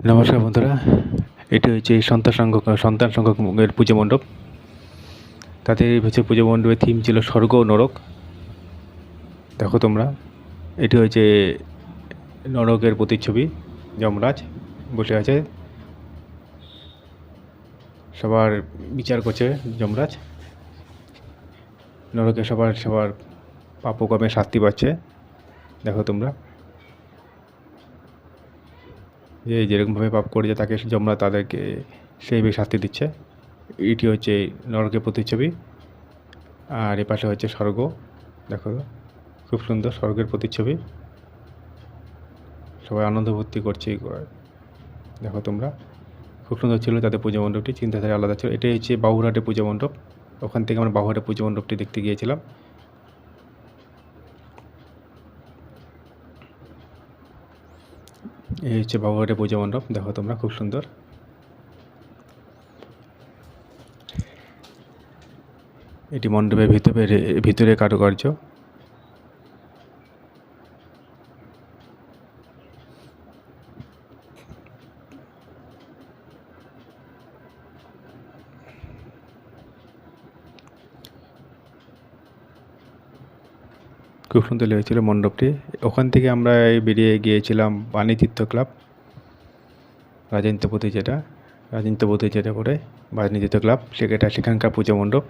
নমস্কার বন্ধুরা, এটি হচ্ছে সন্তান সংঘ সন্তান সংঘের পুজো মণ্ডপ। তাদের হচ্ছে পুজো মণ্ডপের থিম ছিল স্বর্গ ও নরক। দেখো তোমরা, এটি হচ্ছে নরকের প্রতিচ্ছবি, যমরাজ বসে আছে। সবার বিচার করছে যমরাজ। নরকে সবার সবার পাপকর্মে শাস্তি পাচ্ছে। দেখো তোমরা। যে যেরকমভাবে পাপ করেছে তাকে যমরা তাদেরকে সেইভাবে শাস্তি দিচ্ছে। এটি হচ্ছে নরকের প্রতিচ্ছবি। আর এ পাশে হচ্ছে স্বর্গ। দেখো, খুব সুন্দর স্বর্গের প্রতিচ্ছবি। সবাই আনন্দ ভর্তি করছে দেখো তোমরা, খুব সুন্দর ছিল তাদের পুজো মণ্ডপটি চিন্তাধারা আলাদা ছিল। এটাই হচ্ছে বাবুরহাটে পুজো মণ্ডপ। ওখান থেকে আমরা বাবুরহাটে পুজো মণ্ডপটি দেখতে গিয়েছিলাম। এই হচ্ছে বাবুঘাটে পুজো মণ্ডপ। দেখো তোমরা খুব সুন্দর। এটি মণ্ডপের ভিতরে ভিতরে কারুকার্য। খুব সুন্দর লেগেছিলো মণ্ডপটি। ওখান থেকে আমরা বেরিয়ে গিয়েছিলাম বাণীতীর্থ ক্লাব। রাজেন্দ্রপতি যেটা রাজেন্দ্রপতি যেটা পড়ে বাণীতীর্থ ক্লাব সেটা সেখানকার পুজো মণ্ডপ।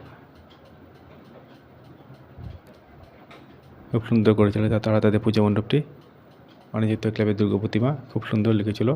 খুব সুন্দর করেছিল তারা তাদের পুজো মণ্ডপটি। বাণীতীর্থ ক্লাবের দুর্গা প্রতিমা খুব সুন্দর লিখেছিল